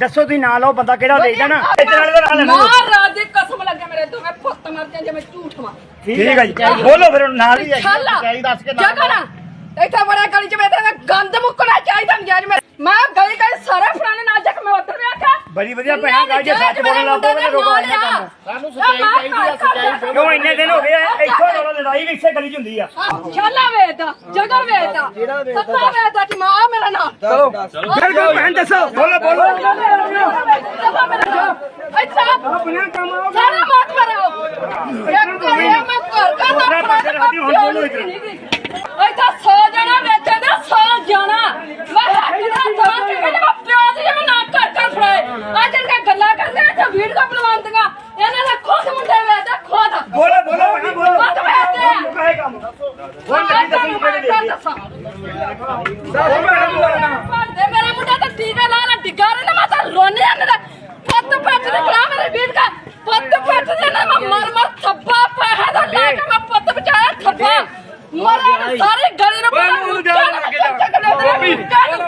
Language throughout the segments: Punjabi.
ਦੱਸੋ ਤੁਸੀਂ ਨਾਂ ਲਓ ਬੰਦਾ ਕਿਹੜਾ ਲੈ ਜਾਣਾ ਵੇਚਣ ਵਾਲੇ ਦਾ ਨਾਂ ਲੈਣਾ ਮਹਾਰਾਜ ਦੀ ਕਸਮ ਲੱਗੇ ਮੇਰੇ ਦੋਵੇਂ ਪੁੱਤ ਮਰ ਜਾਂ ਜਿਵੇਂ ਝੂਠ ਮਾਰ ਠੀਕ ਹੈ ਜੀ। ਬੋਲੋ ਫਿਰ ਨਾਂ ਵੀ ਛਾਲਾ ਜਗ੍ਹਾ ਨਾ। ਇੱਥੇ ਬੜਾ ਗਲੀ ਚ ਬੈਠਾ ਗੰਦ ਮੁੱਕਣਾ ਚਾਹੀਦਾ ਮਜਾਜ ਮੈਂ ਮੈਂ ਗਲੀ ਗਲੀ ਸਾਰੇ ਫਰਾਣੇ ਨਾਲ ਜੱਕ ਮੈਂ ਉੱਧਰ ਵੇਖਿਆ ਬੜੀ ਵਧੀਆ ਭੈਣਾ ਗੱਲ ਜੇ ਸੱਚ ਬੋਲਣ ਲੱਗ ਪਏ ਤਾਂ ਰੋਕੋ ਇਹਨਾਂ ਕੰਮ। ਸਾਨੂੰ ਸੱਚਾਈ ਚਾਹੀਦੀ ਆ ਸੱਚਾਈ ਕਿਉਂ ਇੰਨੇ ਦਿਨ ਹੋ ਗਏ ਆ, ਇੱਥੋਂ ਨਾਲ ਲੜਾਈ ਵੀ ਇਸੇ ਗਲੀ 'ਚ ਹੁੰਦੀ ਆ। ਛਾਲਾ ਵੇਚਦਾ ਜਗ੍ਹਾ ਵੇਚਦਾ ਸੱਤਾ ਵੇਚਦਾ ਕਿ ਮਾਂ ਮੇਰਾ ਨਾਂ। ਚਲੋ ਬਿਲਕੁਲ ਭੈਣ ਦੱਸੋ। ਬੋਲੋ ਬੋਲੋ। ਅੱਛਾ ਆਪਣਾ ਕੰਮ ਆਓ ਸਾਰਾ ਮਤ ਮਰਾਓ ਇੱਕ ਕਰਿਆ ਮੈਂ ਘਰ ਦਾ ਦੂਸਰਾ ਪਾਸੇ ਰੱਖਦੀ, ਹੁਣ ਬੋਲੋ ਇੱਧਰ। ਇੱਥੇ 100 ਜਣਾ ਵੇਚੇ ਤੇ 100 ਜਣਾ ਮੈਂ ਹੱਥ ਦਾ ਤਾਂ ਕਿ ਮੈਨੂੰ ਪਿਓ ਦੀ ਮੈਂ ਨਾ ਕਰ ਕਰ ਫਰਾਏ ਆ ਜਿਹੜੀਆਂ ਗੱਲਾਂ ਕਰਦੇ ਨੇ ਤੇ ਵੀਡੀਓ ਬਣਵਾਉਂਦੀਆਂ ਇਹਨਾਂ ਦਾ ਖੁਦ ਮੁੰਡੇ ਵੇਚਦਾ ਖੁਦ ਬੋਲੋ ਬੋਲੋ ਭੈਣਾ ਬੋਲੋ ਖੁਦ ਵੇਚਦੇ ਆ ਮੁੱਕਾ ਇਹ ਕੰਮ ਹੁਣ ਲੱਗੀ ਦੱਸੋ ਕਿਹੜੇ ਦੇ ਦੱਸਾਂ ਦੱਸੋ ਭੈਣਾ ਬੋਲਣਾ ਦੇ ਮੇਰੇ ਮੁੰਡੇ ਤੇ ਟੀਕਾ ਲਾ ਲਾ ਡਿੱਗਾ ਰੇ ਨਾ ਮੈਂ ਤਾਂ ਰੋਣੇ ਆਂਦਾ ਦਾ ਪੁੱਤ ਪੱਟ ਦੇ ਖੜਾ ਮੇਰੇ ਵੀਰ ਦਾ ਪੁੱਤ ਪੱਟ ਦੇ ਨਾ ਮੈਂ ਮਰ ਮਰ ਥੱਬਾ ਪਾਇਆ ਦਾ ਲਾ ਕੇ ਮੈਂ ਪੁੱਤ ਬਚਾਇਆ ਥੱਬਾ ਮਰਾਂ ਸਾਰੇ ਗਲੀ ਨੂੰ ਲੱਗ ਜਾ।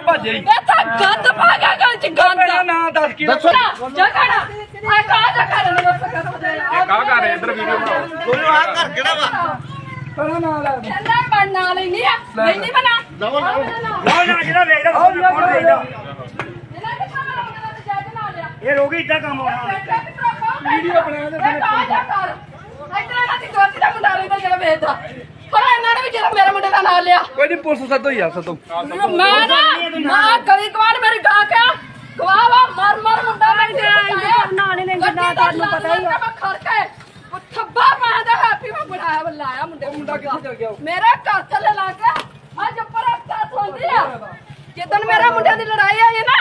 ਭੱਜ। ਇੱਥੇ ਗੰਦ ਪਾ ਗਿਆ ਗਲੀ ਚ ਗੰਦ। ਨਾਂ ਦੱਸ ਕੀ ਦੱਸੋ ਜਗੜਾ ਆ ਕਾ ਜਗੜਾ ਨੂੰ ਦੱਸ ਕਾ ਕਰ ਰਹੇ ਇੱਧਰ ਵੀਡੀਓ ਬਣਾਓ। ਕਹਿੰਦਾ ਮੈਂ ਨਾਲ ਹੀ ਨਹੀਂ ਆ। ਨਹੀਂ ਨਹੀਂ ਬਣਾ। ਲਓ ਨਾ ਜਿਹੜਾ ਵੇਚਦਾ ਉਹ ਕੌਣ ਵੇਚਦਾ ਇਹਨਾਂ ਦੇ ਸਾਹਮਣੇ ਮੁੰਡਾ ਤੇ ਜੱਜ ਨਾਲ ਲਿਆ ਇਹ ਰੋਗੀ ਇਦਾਂ ਕੰਮ ਆਉਣਾ। ਵੀਡੀਓ ਬਣਾ ਦੇ ਇੱਧਰ ਇਹਨਾਂ ਦੀ ਦੋਤੀ ਦਾ ਮੁੰਡਾ ਰਹਿੰਦਾ ਜਿਹੜਾ ਵੇਚਦਾ ਪਰ ਇਹਨਾਂ ਨੇ ਵੀ ਜਿਹੜਾ ਮੇਰੇ ਮੁੰਡੇ ਦਾ ਨਾਂ ਲਿਆ। ਕੋਈ ਨਹੀਂ ਪੁਲਿਸ ਸੱਦੋ ਯਾਰ ਸੱਦੋ। ਮੈਂ ਨਾ ਮੈਂ ਗਲੀ ਕਵਾੜ ਮੇਰੀ ਗਾਂ ਕਿਆ ਗਵਾਵਾ ਮਰ ਮਰ ਮੁੰਡਾ ਮੈਂ ਤੇ ਨਾਲੇ ਨੇ ਜਿੰਨਾ ਤੁਹਾਨੂੰ ਪਤਾ ਹੀ ਆ। ਮੈਂ ਖੜ ਕੇ ਉਹ ਥੱਬਾ ਮਾਰਦਾ ਹੈਪੀ ਮੈਂ ਬਣਾਇਆ ਬੁਲਾਇਆ ਮੁੰਡੇ ਮੁੰਡਾ ਕਿੱਥੇ ਚਲ ਗਿਆ ਮੇਰਾ ਘਰ ਥੱਲੇ ਲਾ ਕੇ ਅੱਜ ਉੱਪਰ ਹਫਤਾ ਸੌਂਦੀ ਆ ਜਦੋਂ ਮੇਰੇ ਮੁੰਡੇ ਦੀ ਲੜਾਈ ਆਈ ਨਾ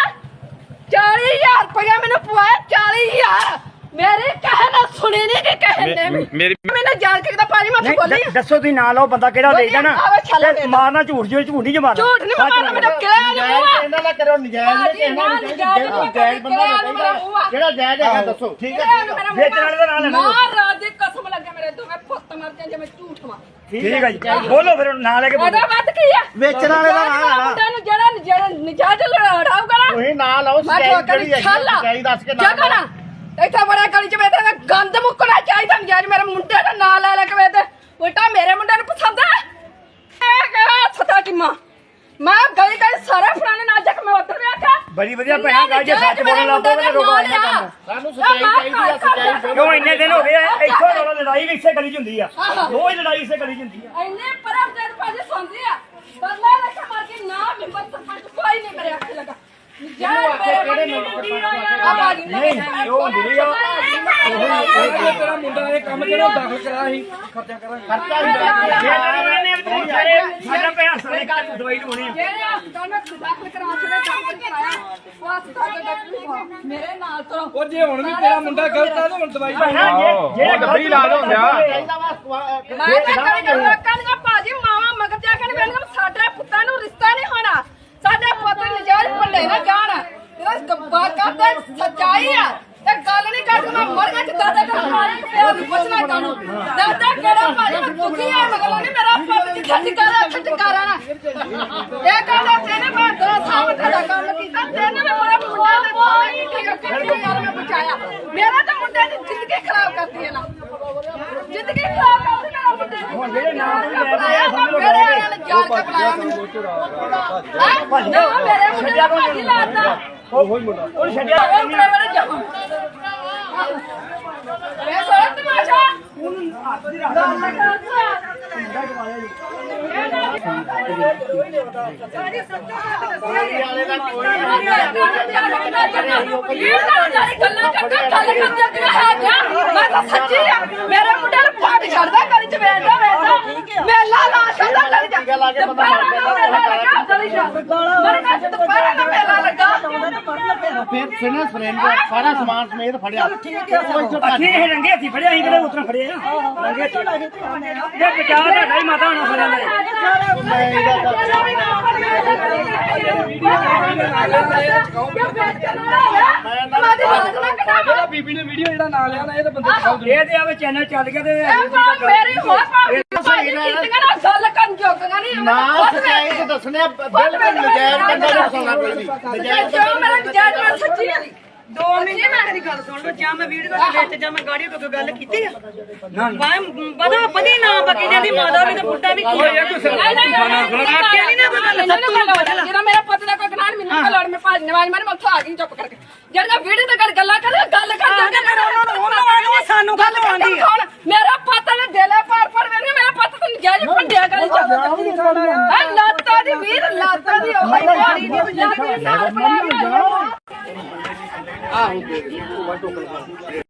40000 ਰੁਪਇਆ ਮੈਨੂੰ ਪਵਾਇਆ 40000 ਮੇਰੇ ਕਹੇ ਨਾ ਸੁਣੀ ਨਹੀਂ ਕਿ ਕਹੇ ਨੇ ਵੀ। ਮੇਰੀ ਮੈਨੂੰ ਜਾਣ ਕੇ ਤਾਂ ਪਾਜੀ ਮੈਂ ਨਹੀਂ, ਬੋਲੀ। ਦੱਸੋ ਤੁਸੀਂ ਨਾਂ ਲਓ ਬੰਦਾ ਕਿਹੜਾ ਲੈ ਜਾਣਾ। ਮਾਰਨਾ ਝੂਠ ਜਿਵੇਂ ਝੂਠ ਨਹੀਂ ਜਮਾਨਾ ਝੂਠ ਨਹੀਂ ਮਾਰਨਾ ਮੈਨੂੰ ਕਿਹਾ ਨਹੀਂ ਮੂੰਹ ਇਹਨਾਂ ਦਾ ਕਰੋ ਨਜਾਇਜ਼ ਨੇ ਭਾਜੀ, ਇਹਨਾਂ ਨਾ ਨੂੰ ਨਜਾਇਜ਼ ਨਹੀਂ ਬੰਦਾ ਨਹੀਂ। ਜਿਹੜਾ ਜਾਇਜ਼ ਹੈਗਾ ਦੱਸੋ। ਠੀਕ ਹੈ ਵੇਚਣ ਵਾਲੇ ਦਾ ਨਾਂ ਲੈਣਾ ਮਹਾਰਾਜ ਦੀ ਕਸਮ ਲੱਗੇ ਮੇਰੇ ਦੋਵੇਂ ਪੁੱਤ ਮਰ ਜਾਂ ਜਿਵੇਂ ਝੂਠ ਮਾਰ। ਠੀਕ ਹੈ ਜੀ। ਬੋਲੋ ਫਿਰ ਨਾਂ ਲੈ ਕੇ ਬੋਲੋ। ਉਹਦਾ ਵੱਧ ਕੀ ਆ? ਵੇਚਣ ਵਾਲੇ ਦਾ ਨਾਂ ਲੈਣਾ ਮੁੰਡਾ ਨੂੰ ਜਿਹੜਾ ਜਿਹੜਾ ਨਜਾਇਜ਼ ਲੜਾਊਗਾ ਨਾ ਤੁਸੀਂ ਨਾਂ ਲਓ ਮੈਂ ਜਿਹੜੀ ਹੈਗੀ ਛਾਲਾ ਸਜਾਈ ਦੱਸ ਕੇ ਨਾਂ ਨਾ। ਇੱਥੇ ਬੜਾ ਗਲੀ ਚ ਬੈਠਾ ਨਾ ਗੰਦ ਮੁੱਕਣਾ ਚਾਹੀਦਾ ਮਜਾਜ ਮੇਰੇ ਮੁੰਡੇ ਦਾ ਨਾਂ ਲੈ ਲੈ ਕੇ ਵੇਦੇ ਉਲਟਾ ਮੇਰੇ ਮੁੰਡੇ ਨੂੰ ਪਸੰਦ ਹੈ ਇਹ ਕਿਹਾ ਸਤਾ ਟਿਮਾ। ਮੈਂ ਗਲੀ ਗਲੀ ਸਾਰੇ ਬੜੀ ਵਧੀਆ ਭੈਣਾ ਗੱਲ ਜੇ ਸੱਚ ਬੋਲਣ ਲੱਗ ਪਏ ਤਾਂ ਰੋਕੋ ਕੰਮ ਸਾਨੂੰ ਸੱਚਾਈ ਚਾਹੀਦੀ ਆ ਸੱਚਾਈ ਕਿਉਂ ਇੰਨੇ ਦਿਨ ਹੋ ਗਏ ਆ, ਇੱਥੋਂ ਨਾਲ ਲੜਾਈ ਵੀ ਇਸੇ ਗਲੀ 'ਚ ਹੁੰਦੀ ਆ ਰੋਜ਼ ਲੜਾਈ ਇਸੇ ਗਲੀ 'ਚ ਹੁੰਦੀ ਆ। ਇੰਨੇ ਪਰਮ ਦੇ ਪਾਜੇ ਸੌਂਦੀ ਆ। ਬਦਲਾ ਲੈ ਕੇ ਮਾਰ ਕੇ ਨਾ ਮਿੰਬਰ ਸਰਪੰਚ ਕੋਈ ਨਹੀਂ ਮੇਰੇ ਅੱਖ ਲਗਾ ਜਾਨ ਮੇਰੇ ਮੁੰਡੇ ਨੂੰ ਆ ਬਾਜੀ ਨਹੀਂ ਉਹ ਹੁੰਦੀ ਆ ਤੇਰਾ ਮੁੰਡਾ ਇਹ ਕੰਮ ਜਿਹੜਾ ਦਾਖਲ ਕਰਾ ਸੀ ਖਰਚਾ ਕਰਾਂਗੇ। ਜੇ ਨਾ ਮੈਨੇ ਤੂੰ ਸਾਰੇ ਸਾਡਾ ਸਾਰੇ ਘਰ ਦਵਾਈ ਲਵਾਉਣੀ ਆ। ਜਿਹੜੇ ਹਸਪਤਾਲ ਮੈਂ ਦਾਖਲ ਕਰਾ ਕੇ ਦਾਖਲ ਕਰਾਇਆ ਉਹ ਹਸਪਤਾਲ ਦੇ ਡਾਕਟਰ ਮੇਰੇ ਨਾਲ ਤੋਂ ਉਹ ਜੇ ਹੁਣ ਵੀ ਤੇਰਾ ਮੁੰਡਾ ਗਲਤ ਆ ਤਾਂ ਹੁਣ ਦਵਾਈ ਭੈਣਾ ਜੇ ਜਿਹੜਾ ਗਲਤ ਇਲਾਜ ਹੁੰਦਾ। ਮੈਂ ਤਾਂ ਕਰ ਲੋਕਾਂ ਦੀਆਂ ਭਾਜੀ ਮਾਵਾ ਮਗਰ ਜਾ ਕੇ ਬੈਠਣਾ ਸਾਡੇ ਪੁੱਤਾਂ ਨੂੰ ਰਿਸ਼ਤਾ ਨਹੀਂ ਹੋਣਾ। ਸਾਡੇ ਪੁੱਤ ਨਜਾਇਜ਼ ਪੱਲੇ ਨਾ ਜਾਣ। ਇਹਦਾ ਗੱਬਾ ਕਰਦੇ ਸੱਚਾਈ ਆ। ਤੇ ਗੱਲ ਨਹੀਂ ਕਰਦੇ ਮੈਂ ਮਰ ਗਿਆ ਜਿੱਦਾਂ ਦਾ ਮਾਰੀ ਪਿਆ ਨੂੰ ਪੁੱਛਣਾ ਕਾਨੂੰ ਦਾਦਾ ਕਿਹੜਾ ਭਾਜੀ ਮੈਂ ਦੁਖੀ ਆ ਮਗਰ ਨਹੀਂ ਮੇਰਾ ਪੁੱਤ ਦੀ ਖੱਟ ਕਰ ਖੱਟ ਕਰਾਂ ਨਾ ਇਹ ਕਹਿੰਦਾ ਤੇਨੇ ਮੈਂ ਦੋ ਸਾਲ ਦਾ ਕੰਮ ਕੀਤਾ ਤੇਨੇ ਮੈਂ ਮੇਰਾ ਮੁੰਡਾ ਦੇ ਕੋਈ ਠੀਕ ਯਾਰ ਮੈਂ ਬਚਾਇਆ ਮੇਰਾ ਤਾਂ ਮੁੰਡੇ ਦੀ ਜ਼ਿੰਦਗੀ ਖਰਾਬ ਕਰਦੀ ਹੈ ਨਾ ਜ਼ਿੰਦਗੀ ਖਰਾਬ ਕਰਦੀ ਮੇਰਾ ਮੁੰਡੇ ਦੀ ਹੁਣ ਜਿਹੜੇ ਨਾਮ ਨੂੰ ਲੈ ਕੇ ਬੁਲਾਇਆ ਸਮਝ ਲਓ ਮੇਰੇ ਵਾਲਿਆਂ ਨੇ ਜਾਣ ਕੇ ਬੁਲਾਇਆ ਮੈਨੂੰ ਹੈਂ? ਨਾ ਮੇਰੇ ਮੁੰਡੇ ਦਾ ਭਾਜੀ ਲਾਤਾ ਉਹ ਉਹਨੂੰ ਛੱਡਿਆ ਉਹ ਡਰਾਈਵਰ ਜਾਵਾਂ ਇਹ ਸਾਰਾ ਤਮਾਸ਼ਾ ਮੇਰੇ ਮੁੰਡੇ ਨੂੰ ਪਾਣੀ ਛੱਡਦਾ ਗਲੀ ਚ ਵੇਚਦਾ ਵੇਚਦਾ ਮੇਲਾ ਲਾ ਛੱਡਦਾ ਗਲੀ ਚ ਟੀਕਾ ਲਾ ਕੇ ਮੇਲਾ ਲੱਗਾ ਗਲੀ ਚ ਮੇਰੇ ਨਾਲ ਦੁਪਹਿਰਾਂ ਦਾ ਮੇਲਾ ਲੱਗਾ ਫਿਰ ਫਿਨਸ ਫਰੇਮ ਦਾ ਸਾਰਾ ਸਮਾਨ ਸਮੇਤ ਫੜਿਆ। ਠੀਕ ਹੈ। ਅਸੀਂ ਇਹ ਰੰਗੇ ਹੱਥੀ ਫੜਿਆ ਅਸੀਂ ਕਿਹੜੇ ਉਤਰਾ ਫੜੇ ਆ? ਰੰਗੇ ਹੱਥੀ। ਇਹ ਬਚਾ ਤੁਹਾਡਾ ਹੀ ਮਾਤਾ ਹੋਣਾ ਫੜਿਆ ਮੇਰੇ ਜਿਹੜਾ ਬੀਬੀ ਨੇ ਵੀਡੀਓ ਜਿਹੜਾ ਨਾਂ ਲਿਆ ਨਾ ਇਹ ਤਾਂ ਬੰਦੇ ਇਹ ਤੇ ਆਵੇ ਚੈਨਲ ਚੱਲ ਗਿਆ ਤੇ ਮੇਰੀ ਹੋਰ ਭਾਵੇਂ ਗੱਲ ਕਰਨ ਜੋਗੀਆਂ ਨਹੀਂ ਨਾ ਸੱਚਾਈ ਤੇ ਦੱਸਣੇ ਆ, ਬਿਲਕੁਲ ਨਜਾਇਜ਼ ਬੰਦਾ ਨੂੰ ਫਸਾਉਣਾ ਕੋਈ ਨਹੀਂ ਨਜਾਇਜ਼ ਜੋ ਮੇਰਾ ਨਜਾਇਜ਼ ਮੈਂ ਸੱਚੀ ਆ। ਦੋ ਮਿੰਟ ਮੇਰੀ ਗੱਲ ਸੁਣ ਲਓ ਜਾਂ ਮੈਂ ਵੀਡੀਓ ਦੇ ਵਿੱਚ ਜਾਂ ਮੈਂ ਗਾੜੀ ਤੋਂ ਗੱਲ ਕੀਤੀ ਆ। ਮੈਂ ਬਦਾ ਬਦੀ ਨਾ ਬਕੀ ਜਾਂਦੀ ਮਾਦਾ ਵੀ ਤੇ ਬੁੱਢਾ ਵੀ ਕੀ ਨਹੀਂ ਨਹੀਂ ਆਖਿਆ ਨੀ ਨਾ ਕੋਈ ਗੱਲ, ਸੱਤੂ ਨੂੰ ਪੁੱਛ ਲੈ। ਜਿਹੜਾ ਮੇਰਾ ਪੁੱਤ ਦਾ ਕੋਈ ਗਨਾਨ ਮੈਨੂੰ ਕੋ ਲੜ ਮੈਂ ਭਾਜ ਨਵਾਜ ਮਾਰ ਮੈਂ ਉੱਥੋਂ ਆ ਗਈ ਚੁੱਪ ਕਰਕੇ। ਜਿਹੜਾ ਵੀਡੀਓ ਤੇ ਗੱਲ ਗੱਲਾਂ ਕਰ ਗੱਲ ਕਰ। ਨੂੰ ਉਹਨਾਂ ਨੂੰ ਸਾਨੂੰ ਗੱਲ ਆਉਂਦੀ ਆ ਕੌਣ ਮੇਰਾ ਪੁੱਤ ਨੇ ਦਿਲੇ ਪਾਰ ਪਾਰ ਵੇਖਿਆ ਨਜਾਇਜ਼ ਭੰਡਿਆ ਗੱਲ ਚ ਆ ਲਾਤਾ ਦੀ ਵੀਰ ਲਾਤਾ ਦੀ ਉਹ ਹੀ ਬਾੜੀ ਦੀ ਪੰਜਾਬੀ ਨਾਲ ਬਣਾਇਆ